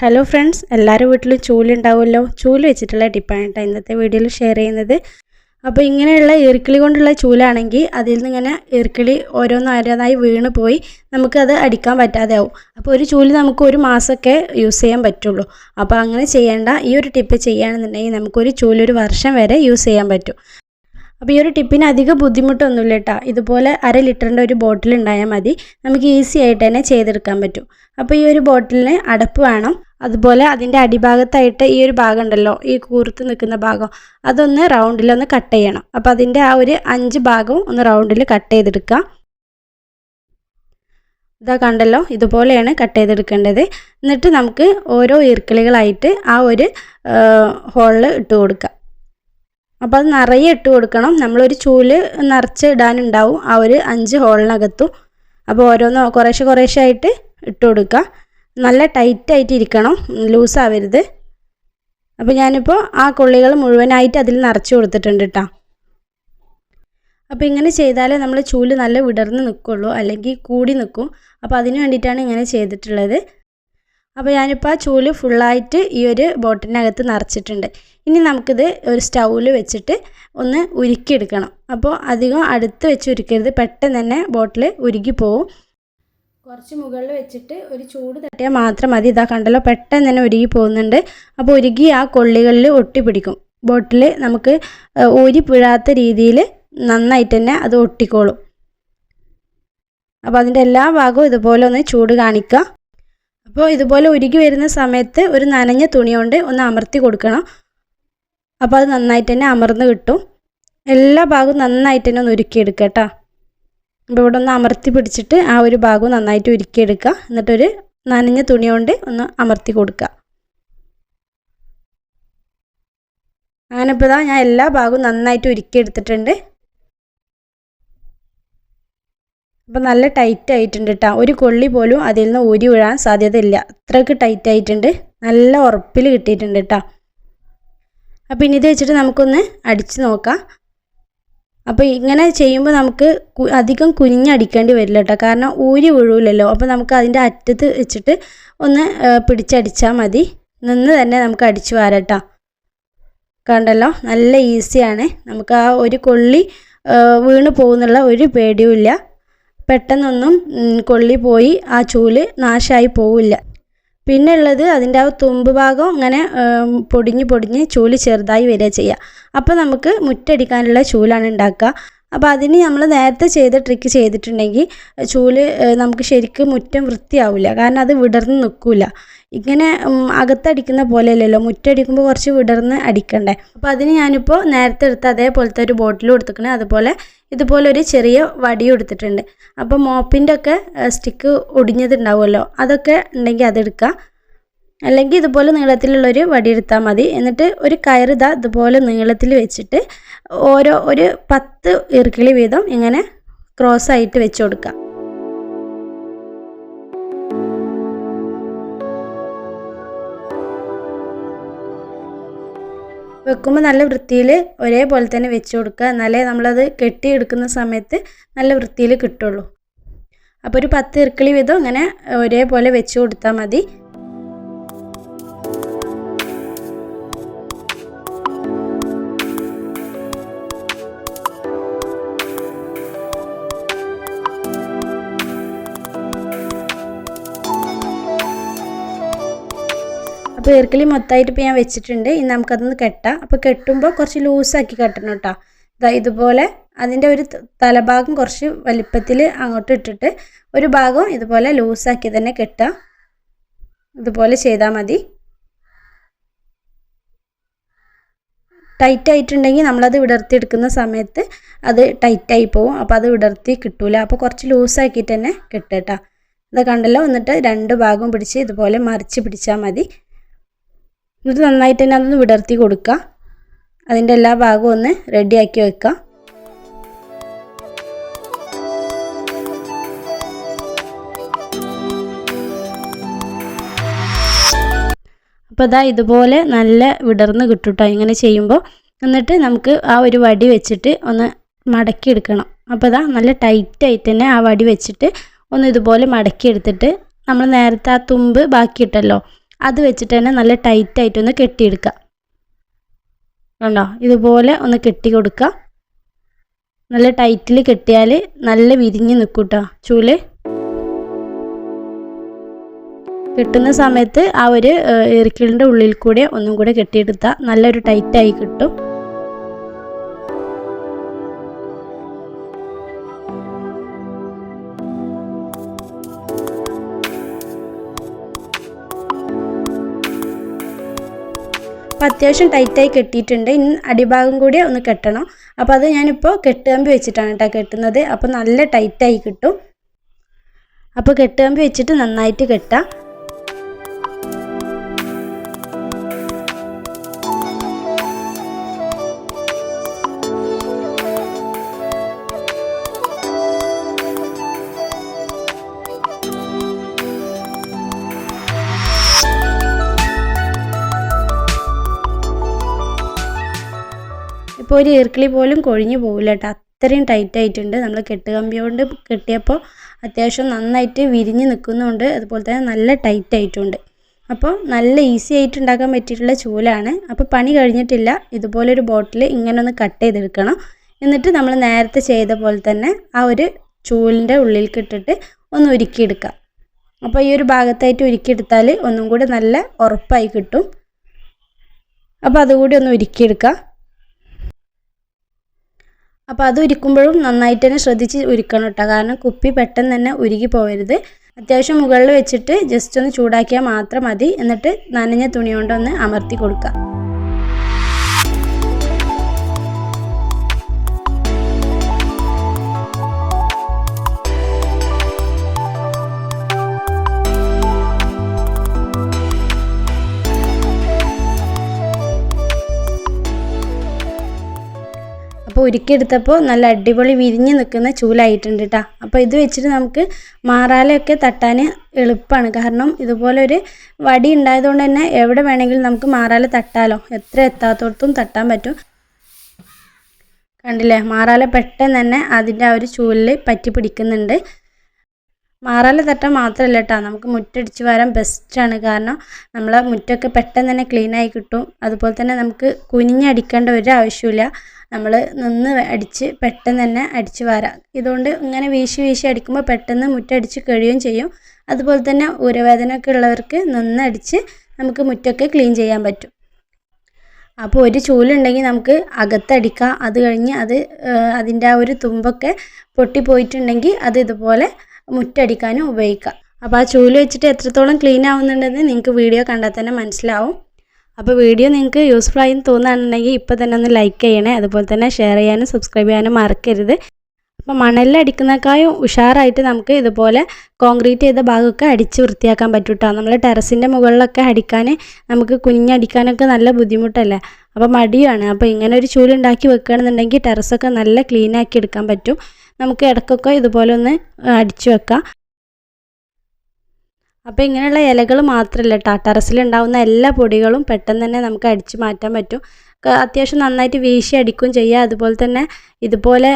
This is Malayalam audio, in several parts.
ഹലോ ഫ്രണ്ട്സ് എല്ലാവരും വീട്ടിലും ചൂലുണ്ടാവുമല്ലോ ചൂൽ വെച്ചിട്ടുള്ള ടിപ്പാണ് കേട്ടോ ഇന്നത്തെ വീഡിയോയിൽ ഷെയർ ചെയ്യുന്നത്. അപ്പോൾ ഇങ്ങനെയുള്ള ഈർക്കിളി കൊണ്ടുള്ള ചൂലാണെങ്കിൽ അതിൽ നിന്ന് ഇങ്ങനെ ഈർക്കിളി ഓരോന്നോരോന്നായി വീണ് പോയി നമുക്കത് അടിക്കാൻ പറ്റാതെ ആവും അപ്പോൾ ഒരു ചൂൽ നമുക്ക് ഒരു മാസമൊക്കെ യൂസ് ചെയ്യാൻ പറ്റുള്ളൂ. അപ്പോൾ അങ്ങനെ ചെയ്യേണ്ട ഈ ഒരു ടിപ്പ് ചെയ്യുകയാണെന്നുണ്ടെങ്കിൽ നമുക്കൊരു ചൂൽ ഒരു വർഷം വരെ യൂസ് ചെയ്യാൻ പറ്റും. അപ്പോൾ ഈ ഒരു ടിപ്പിന് അധികം ബുദ്ധിമുട്ടൊന്നുമില്ല കേട്ടോ ഇതുപോലെ അര ലിറ്ററിന്റെ ഒരു ബോട്ടിൽ ഉണ്ടായാൽ മതി. നമുക്ക് ഈസി ആയിട്ട് തന്നെ ചെയ്തെടുക്കാൻ പറ്റും. അപ്പോൾ ഈ ഒരു ബോട്ടിലിന് അടപ്പ് വേണം. അതുപോലെ അതിന്റെ അടിഭാഗത്തായിട്ട് ഈ ഒരു ഭാഗം ഉണ്ടല്ലോ ഈ കൂർത്ത് നിൽക്കുന്ന ഭാഗം അതൊന്ന് റൗണ്ടിലൊന്ന് കട്ട് ചെയ്യണം. അപ്പോൾ അതിന്റെ ആ ഒരു അഞ്ച് ഭാഗവും ഒന്ന് റൗണ്ടിൽ കട്ട് ചെയ്തെടുക്കുക ഇതാ കണ്ടല്ലോ ഇതുപോലെയാണ് കട്ട് ചെയ്തെടുക്കേണ്ടത്. എന്നിട്ട് നമുക്ക് ഓരോ ഈർക്കിളികളായിട്ട് ആ ഒരു ഹോളിൽ ഇട്ട് കൊടുക്കുക അപ്പോൾ അത് നിറയെ ഇട്ട് കൊടുക്കണം. നമ്മളൊരു ചൂൽ നിറച്ച് ഇടാനുണ്ടാവും ആ ഒരു അഞ്ച് ഹോളിനകത്തും. അപ്പോൾ ഓരോന്ന് കുറേശ്ശെ കുറേശ്ശെ ആയിട്ട് ഇട്ട് കൊടുക്കുക. നല്ല ടൈറ്റായിട്ട് ഇരിക്കണം. ലൂസാവരുത് അപ്പോൾ ഞാനിപ്പോൾ ആ കൊള്ളികൾ മുഴുവനായിട്ട് അതിൽ നിറച്ച് കൊടുത്തിട്ടുണ്ട് കേട്ടോ അപ്പോൾ ഇങ്ങനെ ചെയ്താലേ നമ്മൾ ചൂൽ നല്ല വിടർന്ന് നിൽക്കുള്ളൂ അല്ലെങ്കിൽ കൂടി നിൽക്കും അപ്പോൾ അതിന് വേണ്ടിയിട്ടാണ് ഇങ്ങനെ ചെയ്തിട്ടുള്ളത്. അപ്പോൾ ഞാനിപ്പോൾ ആ ചൂൽ ഫുള്ളായിട്ട് ഈ ഒരു ബോട്ടിനകത്ത് നിറച്ചിട്ടുണ്ട്. ഇനി നമുക്കിത് ഒരു സ്റ്റൗവിൽ വെച്ചിട്ട് ഒന്ന് ഉരുക്കിയെടുക്കണം. അപ്പോൾ അധികം അടുത്ത് വെച്ച് ഉരുക്കരുത്. പെട്ടെന്ന് തന്നെ ബോട്ടിൽ ഉരുക്കി പോവും. കുറച്ച് മുകളിൽ വെച്ചിട്ട് ഒരു ചൂട് തട്ടിയാൽ മാത്രം മതി. ഇതാ കണ്ടല്ലോ പെട്ടെന്ന് തന്നെ ഉരുകി പോകുന്നുണ്ട്. അപ്പോൾ ഉരുകി ആ കൊള്ളികളിൽ ഒട്ടിപ്പിടിക്കും. ബോട്ടിൽ നമുക്ക് ഊരി പിഴാത്ത രീതിയിൽ നന്നായിട്ട് തന്നെ അത് ഒട്ടിക്കോളും. അപ്പോൾ അതിന്റെ എല്ലാ ഭാഗവും ഇതുപോലെ ഒന്ന് ചൂട് കാണിക്കുക അപ്പോൾ ഇതുപോലെ ഉരുകി വരുന്ന സമയത്ത് ഒരു നനഞ്ഞ തുണി കൊണ്ട് ഒന്ന് അമർത്തി കൊടുക്കണം. അപ്പോൾ അത് നന്നായിട്ട് തന്നെ അമർന്ന് കിട്ടും. എല്ലാ ഭാഗവും നന്നായിട്ട് തന്നെ ഒന്ന് ഉരുക്കിയെടുക്കുക കേട്ടോ അപ്പോൾ ഇവിടെ ഒന്ന് അമർത്തി പിടിച്ചിട്ട് ആ ഒരു ഭാഗവും നന്നായിട്ട് ഉരുക്കിയെടുക്കുക. എന്നിട്ടൊരു നനഞ്ഞ തുണി കൊണ്ട് ഒന്ന് അമർത്തി കൊടുക്കുക. അങ്ങനെ ഇപ്പോൾ ഞാൻ എല്ലാ ഭാഗവും നന്നായിട്ട് ഉരുക്കിയെടുത്തിട്ടുണ്ട്. അപ്പോൾ നല്ല ടൈറ്റ് ആയിട്ടുണ്ട് കേട്ടോ ഒരു കൊള്ളി പോലും അതിൽ നിന്ന് ഊരി വീഴാൻ സാധ്യതയില്ല. അത്രയ്ക്ക് ടൈറ്റ് ആയിട്ടുണ്ട്. നല്ല ഉറപ്പിൽ കിട്ടിയിട്ടുണ്ട് കേട്ടോ അപ്പോൾ ഇനി ഇത് വെച്ചിട്ട് നമുക്കൊന്ന് അടിച്ച് നോക്കാം. അപ്പോൾ ഇങ്ങനെ ചെയ്യുമ്പോൾ നമുക്ക് അധികം കുനിഞ്ഞടിക്കേണ്ടി വരില്ല കേട്ടോ കാരണം ഊരി വീഴൂലല്ലോ അപ്പോൾ നമുക്ക് അതിന്റെ അറ്റത്ത് വെച്ചിട്ട് ഒന്ന് പിടിച്ചടിച്ചാൽ മതി. നിന്ന് തന്നെ നമുക്ക് അടിച്ചു വാരട്ടോ കണ്ടല്ലോ? നല്ല ഈസിയാണ് നമുക്ക് ആ ഒരു കൊള്ളി വീണ് പോകുന്നുള്ള ഒരു പേടിയും ഇല്ല പെട്ടെന്നൊന്നും കൊള്ളി പോയി ആ ചൂൽ നാശമായി പോവില്ല. പിന്നെ ഉള്ളത് അതിന്റെ ആ തുമ്പ് ഭാഗം ഇങ്ങനെ പൊടിഞ്ഞ് പൊടിഞ്ഞ് ചൂൽ ചെറുതായി വരിക ചെയ്യുക. അപ്പോൾ നമുക്ക് മുറ്റടിക്കാനുള്ള ചൂലാണ് ഉണ്ടാക്കുക. അപ്പോൾ അതിന് നമ്മൾ നേരത്തെ ചെയ്ത ട്രിക്ക് ചെയ്തിട്ടുണ്ടെങ്കിൽ ചൂൽ നമുക്ക് ശരിക്കും മുറ്റം വൃത്തിയാവില്ല. കാരണം അത് വിടർന്ന് നിൽക്കില്ല. ഇങ്ങനെ അകത്തടിക്കുന്ന പോലെയല്ലല്ലോ. മുറ്റടിക്കുമ്പോൾ കുറച്ച് വിടർന്ന് അടിക്കണ്ടേ. അപ്പോൾ അതിന് ഞാനിപ്പോൾ നേരത്തെ എടുത്ത അതേപോലത്തെ ഒരു ബോട്ടിൽ കൊടുത്തിട്ടുണ്ട് അതുപോലെ ഇതുപോലെ ഒരു ചെറിയ വടിയും എടുത്തിട്ടുണ്ട് അപ്പോൾ മോപ്പിന്റെ ഒക്കെ സ്റ്റിക്ക് ഒടിഞ്ഞതുണ്ടാവുമല്ലോ? അതൊക്കെ ഉണ്ടെങ്കിൽ അതെടുക്കുക അല്ലെങ്കിൽ ഇതുപോലെ നീളത്തിലുള്ളൊരു വടി എടുത്താൽ മതി. എന്നിട്ട് ഒരു കയറിതാ ഇതുപോലെ നീളത്തിൽ വെച്ചിട്ട് ഓരോ ഒരു പത്ത് ഇറുക്കിളി വീതം ഇങ്ങനെ ക്രോസ് ആയിട്ട് വെച്ച് കൊടുക്കുക വെക്കുമ്പോൾ നല്ല വൃത്തിയിൽ ഒരേപോലെ തന്നെ വെച്ച് കൊടുക്കുക. എന്നാലേ നമ്മളത് കെട്ടിയെടുക്കുന്ന സമയത്ത് നല്ല വൃത്തിയിൽ കിട്ടുള്ളൂ. അപ്പോൾ ഒരു പത്ത് ഇറുക്കിളി വീതം അങ്ങനെ ഒരേപോലെ വെച്ച് കൊടുത്താൽ മതി. അപ്പോൾ ഈർക്കിളി മൊത്തമായിട്ട് ഇപ്പോൾ ഞാൻ വെച്ചിട്ടുണ്ട്. ഇനി നമുക്കതൊന്ന് കെട്ടാം. അപ്പോൾ കെട്ടുമ്പോൾ കുറച്ച് ലൂസാക്കി കെട്ടണം കേട്ടോ ഇതാ ഇതുപോലെ അതിന്റെ ഒരു തലഭാഗം കുറച്ച് വലിപ്പത്തിൽ അങ്ങോട്ട് ഇട്ടിട്ട് ഒരു ഭാഗം ഇതുപോലെ ലൂസാക്കി തന്നെ കെട്ടുക ഇതുപോലെ ചെയ്താൽ മതി. ടൈറ്റ് ആയിട്ടുണ്ടെങ്കിൽ നമ്മളത് വിടർത്തിയെടുക്കുന്ന സമയത്ത് അത് ടൈറ്റായി പോവും. അപ്പോൾ അത് വിടർത്തി കിട്ടൂല. അപ്പോൾ കുറച്ച് ലൂസാക്കിയിട്ട് തന്നെ കെട്ടുക ഇത് കണ്ടല്ലോ? എന്നിട്ട് രണ്ട് ഭാഗം പിടിച്ച് ഇതുപോലെ മറിച്ച് പിടിച്ചാൽ മതി. എന്നിട്ട് നന്നായിട്ട് തന്നെ അതൊന്ന് വിടർത്തി കൊടുക്കുക. അതിന്റെ എല്ലാ ഭാഗവും ഒന്ന് റെഡിയാക്കി വെക്കുക. അപ്പോൾ ഇതാ ഇതുപോലെ നല്ല വിടർന്ന് കിട്ടും ഇങ്ങനെ ചെയ്യുമ്പോൾ എന്നിട്ട് നമുക്ക് ആ ഒരു വടി വെച്ചിട്ട് ഒന്ന് മടക്കി എടുക്കണം. അപ്പോൾ ഇതാ നല്ല ടൈറ്റായിട്ട് തന്നെ ആ വടി വെച്ചിട്ട് ഒന്ന് ഇതുപോലെ മടക്കി എടുത്തിട്ട് നമ്മൾ നേരത്തെ ആ തുമ്പ് ബാക്കിയിട്ടല്ലോ അത് വെച്ചിട്ട് തന്നെ നല്ല ടൈറ്റായിട്ടൊന്ന് കെട്ടിയെടുക്കുക. കണ്ടോ? ഇതുപോലെ ഒന്ന് കെട്ടി കൊടുക്കുക. നല്ല ടൈറ്റിൽ കെട്ടിയാൽ നല്ല വിരിഞ്ഞ് നിൽക്കും കേട്ടോ ചൂൽ. കെട്ടുന്ന സമയത്ത് ആ ഒരു ഇറിക്കിളിന്റെ ഉള്ളിൽ കൂടെ ഒന്നും കൂടെ കെട്ടിയെടുത്താൽ നല്ലൊരു ടൈറ്റായി കിട്ടും. അപ്പോൾ അത്യാവശ്യം ടൈറ്റായി കെട്ടിയിട്ടുണ്ട്. ഇനി അടിഭാഗം കൂടി ഒന്ന് കെട്ടണം. അപ്പോൾ അത് ഞാനിപ്പോൾ കെട്ടുകമ്പി വെച്ചിട്ടാണ് കേട്ടോ കെട്ടുന്നത്. അപ്പോൾ നല്ല ടൈറ്റായി കിട്ടും. അപ്പോൾ കെട്ടുകമ്പി വെച്ചിട്ട് നന്നായിട്ട് കെട്ടാം. ഇപ്പോൾ ഒരു ഈർക്കിളി പോലും കൊഴിഞ്ഞു പോകില്ല കേട്ടോ അത്രയും ടൈറ്റ് ആയിട്ടുണ്ട്. നമ്മൾ കെട്ടുകമ്പി കൊണ്ട് കെട്ടിയപ്പോൾ അത്യാവശ്യം നന്നായിട്ട് വിരിഞ്ഞ് നിൽക്കുന്നുണ്ട് അതുപോലെ തന്നെ നല്ല ടൈറ്റ് ആയിട്ടുണ്ട്. അപ്പോൾ നല്ല ഈസി ആയിട്ട് ഉണ്ടാക്കാൻ പറ്റിയിട്ടുള്ള ചൂലാണ്. അപ്പോൾ പണി കഴിഞ്ഞിട്ടില്ല. ഇതുപോലൊരു ബോട്ടിൽ ഇങ്ങനെ ഒന്ന് കട്ട് ചെയ്തെടുക്കണം. എന്നിട്ട് നമ്മൾ നേരത്തെ ചെയ്ത പോലെ തന്നെ ആ ഒരു ചൂലിന്റെ ഉള്ളിലേക്ക് ഇട്ടിട്ട് ഒന്ന് ഉരുക്കിയെടുക്കാം. അപ്പോൾ ഈ ഒരു ഭാഗത്തായിട്ട് ഉരുക്കിയെടുത്താൽ ഒന്നും കൂടി നല്ല ഉറപ്പായി കിട്ടും. അപ്പോൾ അതുകൂടി ഒന്ന് ഉരുക്കിയെടുക്കാം. അപ്പോൾ അത് ഉരുക്കുമ്പോഴും നന്നായിട്ട് തന്നെ ശ്രദ്ധിച്ച് ഉരുക്കണം കേട്ടോ. കാരണം കുപ്പി പെട്ടെന്ന് തന്നെ ഉരുകി പോകരുത് അത്യാവശ്യം മുകളിൽ വെച്ചിട്ട് ജസ്റ്റ് ഒന്ന് ചൂടാക്കിയാൽ മാത്രം മതി. എന്നിട്ട് നനഞ്ഞ തുണി കൊണ്ടൊന്ന് അമർത്തി കൊടുക്കുക. ഉരുക്കിയെടുത്തപ്പോൾ നല്ല അടിപൊളി വിരിഞ്ഞ് നിൽക്കുന്ന ചൂലായിട്ടുണ്ട് കേട്ടോ അപ്പോൾ ഇത് വെച്ചിട്ട് നമുക്ക് മാറാലയൊക്കെ തട്ടാൻ എളുപ്പമാണ് കാരണം ഇതുപോലെ ഒരു വടി ഉണ്ടായതുകൊണ്ട് തന്നെ എവിടെ വേണമെങ്കിലും നമുക്ക് മാറാല തട്ടാലോ. എത്ര എത്താത്തോടത്തും തട്ടാൻ പറ്റും. കണ്ടില്ലേ? മാറാല പെട്ടെന്ന് തന്നെ അതിന്റെ ആ ഒരു ചൂലിൽ പറ്റി പിടിക്കുന്നുണ്ട്. മാറാല തട്ടാൻ മാത്രമല്ല കേട്ടോ നമുക്ക് മുറ്റടിച്ച് വരാൻ ബെസ്റ്റാണ്. കാരണം നമ്മളെ മുറ്റമൊക്കെ പെട്ടെന്ന് തന്നെ ക്ലീനായി കിട്ടും. അതുപോലെ തന്നെ നമുക്ക് കുനിഞ്ഞടിക്കേണ്ട ഒരു ആവശ്യമില്ല നമ്മൾ നിന്ന് അടിച്ച് പെട്ടെന്ന് തന്നെ അടിച്ച് വാരാം. ഇതുകൊണ്ട് ഇങ്ങനെ വീശി വീശി അടിക്കുമ്പോൾ പെട്ടെന്ന് മുറ്റടിച്ച് കഴിയുകയും ചെയ്യും. അതുപോലെ തന്നെ ഉരവേദന ഒക്കെ ഉള്ളവർക്ക് നിന്നടിച്ച് നമുക്ക് മുറ്റൊക്കെ ക്ലീൻ ചെയ്യാൻ പറ്റും. അപ്പോൾ ഒരു ചൂലുണ്ടെങ്കിൽ നമുക്ക് അകത്തടിക്കാം അത് കഴിഞ്ഞ് അത് അതിന്റെ ആ ഒരു തുമ്പൊക്കെ പൊട്ടിപ്പോയിട്ടുണ്ടെങ്കിൽ അത് ഇതുപോലെ മുറ്റടിക്കാനും ഉപയോഗിക്കാം. അപ്പോൾ ആ ചൂൽ വെച്ചിട്ട് എത്രത്തോളം ക്ലീൻ ആവുന്നുണ്ടെന്ന് നിങ്ങൾക്ക് വീഡിയോ കണ്ടാൽ തന്നെ മനസ്സിലാവും. അപ്പോൾ വീഡിയോ നിങ്ങൾക്ക് യൂസ്ഫുൾ ആയി തോന്നുകയാണെന്നുണ്ടെങ്കിൽ ഇപ്പോൾ തന്നെ ഒന്ന് ലൈക്ക് ചെയ്യണേ. അതുപോലെ തന്നെ ഷെയർ ചെയ്യാനും സബ്സ്ക്രൈബ് ചെയ്യാനും മറക്കരുത്. അപ്പോൾ മണലിലടിക്കുന്നേക്കാളും ഉഷാറായിട്ട് നമുക്ക് ഇതുപോലെ കോൺക്രീറ്റ് ചെയ്ത ഭാഗമൊക്കെ അടിച്ച് വൃത്തിയാക്കാൻ പറ്റും കേട്ടോ നമ്മൾ ടെറസിന്റെ മുകളിലൊക്കെ അടിക്കാൻ നമുക്ക് കുഞ്ഞടിക്കാനൊക്കെ നല്ല ബുദ്ധിമുട്ടല്ലേ? അപ്പോൾ മടിയാണ്. അപ്പോൾ ഇങ്ങനെ ഒരു ചൂലുണ്ടാക്കി വെക്കുകയാണെന്നുണ്ടെങ്കിൽ ടെറസൊക്കെ നല്ല ക്ലീനാക്കി എടുക്കാൻ പറ്റും. നമുക്ക് ഇടയ്ക്കൊക്കെ ഇതുപോലെ ഒന്ന് അടിച്ചു വെക്കാം. അപ്പോൾ ഇങ്ങനെയുള്ള ഇലകൾ മാത്രമല്ല കേട്ടോ ടെറസിലുണ്ടാവുന്ന എല്ലാ പൊടികളും പെട്ടെന്ന് തന്നെ നമുക്ക് അടിച്ചു മാറ്റാൻ പറ്റും. അത്യാവശ്യം നന്നായിട്ട് വീശി അടിക്കുകയും ചെയ്യുക അതുപോലെ തന്നെ ഇതുപോലെ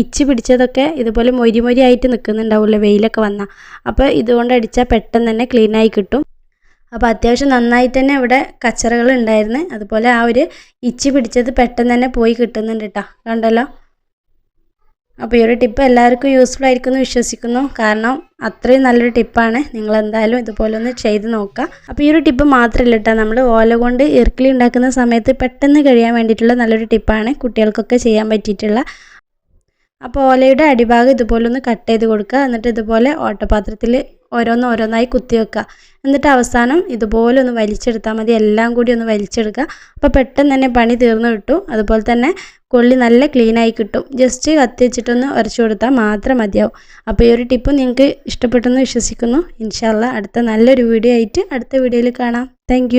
ഇച്ചി പിടിച്ചതൊക്കെ ഇതുപോലെ മൊരി മൊരി ആയിട്ട് നിൽക്കുന്നുണ്ടാവില്ല വെയിലൊക്കെ വന്നാൽ. അപ്പോൾ ഇതുകൊണ്ട് അടിച്ചാൽ പെട്ടെന്ന് തന്നെ ക്ലീനായി കിട്ടും. അപ്പോൾ അത്യാവശ്യം നന്നായിട്ട് തന്നെ ഇവിടെ കച്ചറകൾ ഉണ്ടായിരുന്നു. അതുപോലെ ആ ഒരു ഇച്ചി പിടിച്ചത് പെട്ടെന്ന് തന്നെ പോയി കിട്ടുന്നുണ്ട് കേട്ടോ കണ്ടല്ലോ? അപ്പോൾ ഈ ഒരു ടിപ്പ് എല്ലാവർക്കും യൂസ്ഫുൾ ആയിരിക്കും എന്ന് വിശ്വസിക്കുന്നു. കാരണം അത്രയും നല്ലൊരു ടിപ്പാണ്. നിങ്ങൾ എന്തായാലും ഇതുപോലെ ഒന്ന് ചെയ്ത് നോക്കുക. അപ്പോൾ ഈ ഒരു ടിപ്പ് മാത്രമല്ല കേട്ടോ. നമ്മൾ ഓല കൊണ്ട് ഇറുക്കിളി ഉണ്ടാക്കുന്ന സമയത്ത് പെട്ടെന്ന് കഴിയാൻ വേണ്ടിയിട്ടുള്ള നല്ലൊരു ടിപ്പാണ് കുട്ടികൾക്കൊക്കെ ചെയ്യാൻ പറ്റിയിട്ടുള്ള അപ്പോൾ ഓലയുടെ അടിഭാഗം ഇതുപോലെ ഒന്ന് കട്ട് ചെയ്ത് കൊടുക്കുക. എന്നിട്ട് ഇതുപോലെ ഓട്ടപാത്രത്തിൽ ഓരോന്ന് ഓരോന്നായി കുത്തി വെക്കുക. എന്നിട്ട് അവസാനം ഇതുപോലെ ഒന്ന് വലിച്ചെടുത്താൽ മതി. എല്ലാം കൂടി ഒന്ന് വലിച്ചെടുക്കുക. അപ്പോൾ പെട്ടെന്ന് തന്നെ പണി തീർന്നു കിട്ടും. അതുപോലെ തന്നെ കൊള്ളി നല്ല ക്ലീനായി കിട്ടും. ജസ്റ്റ് കത്തി വെച്ചിട്ടൊന്ന് ഉരച്ചു കൊടുത്താൽ മാത്രം മതിയാവും. അപ്പോൾ ഈ ഒരു ടിപ്പ് നിങ്ങൾക്ക് ഇഷ്ടപ്പെട്ടെന്ന് വിശ്വസിക്കുന്നു. ഇൻഷാല്ല അടുത്ത നല്ലൊരു വീഡിയോ ആയിട്ട് അടുത്ത വീഡിയോയിൽ കാണാം. താങ്ക്